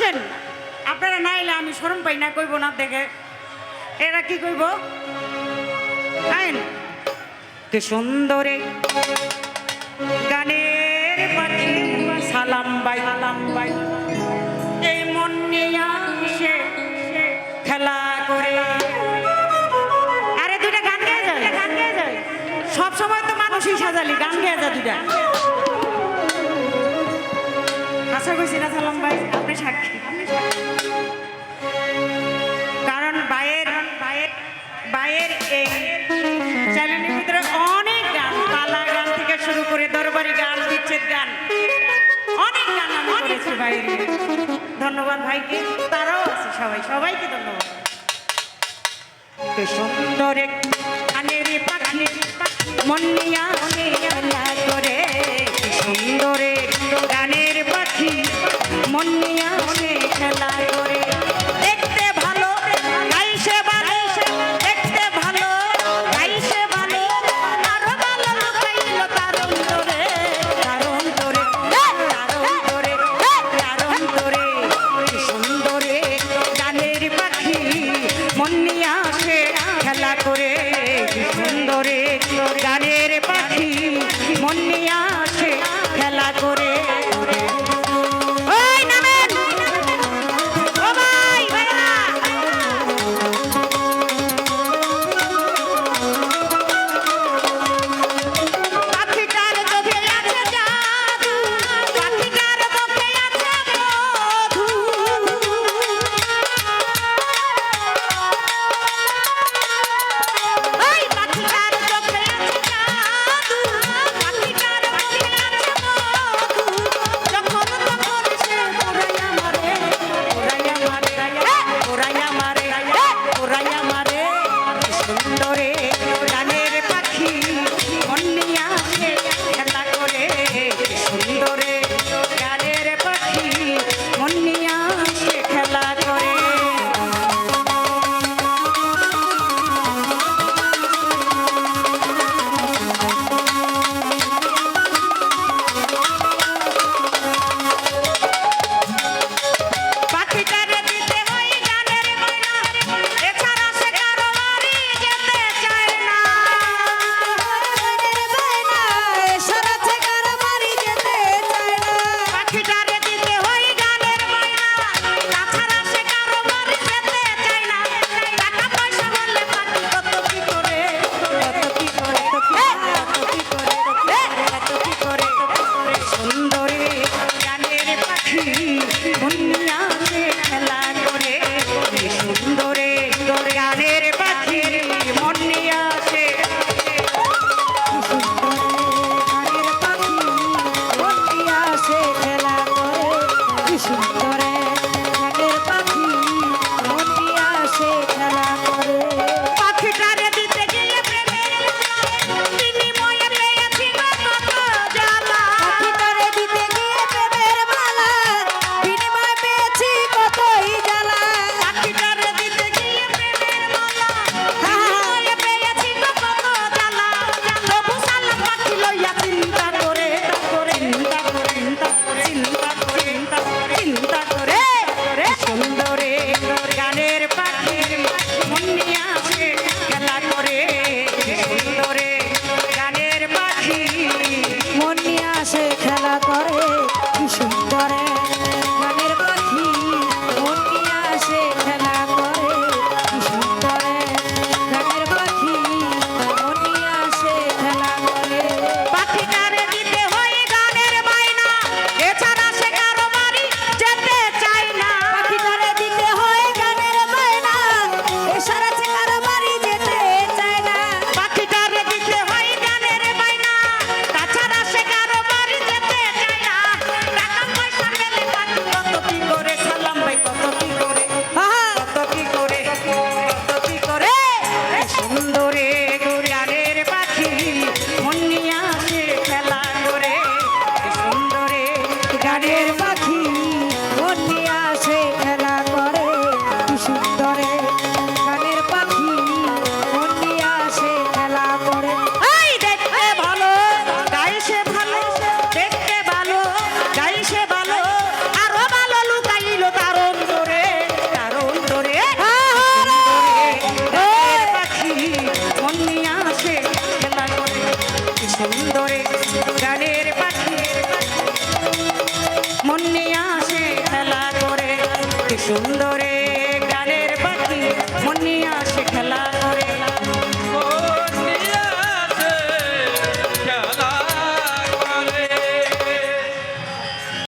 আসেন আপনারা না এলে আমি শরম পাই না, কইব না দেখে। এরা কি কইব? কি সুন্দরে গানের পাখি সালাম বাই। সালাম বাই এই মন নিয়ে খেলা করে। আরে দুইটা গান গেয়ে যায়। গান গেয়ে যায় সব সময় তো মানুষই সাজালি, গান গেয়ে যায় দুইটা। আশা করছি না সালাম ভাই দরবারি গান বিচ্ছেদ গান। অনেক গান আমি করেছি বাইরে ধন্যবাদ ভাইকে। তারাও আছে সবাই। সবাইকে ধন্যবাদ। সুন্দর কানের পাখি মন নিয়া করে। কি গানের পাখি মন নিয়া খেলা গানের পাখি মন নিয়ে আসে। পাখিটারে সুন্দরে গানের পাখি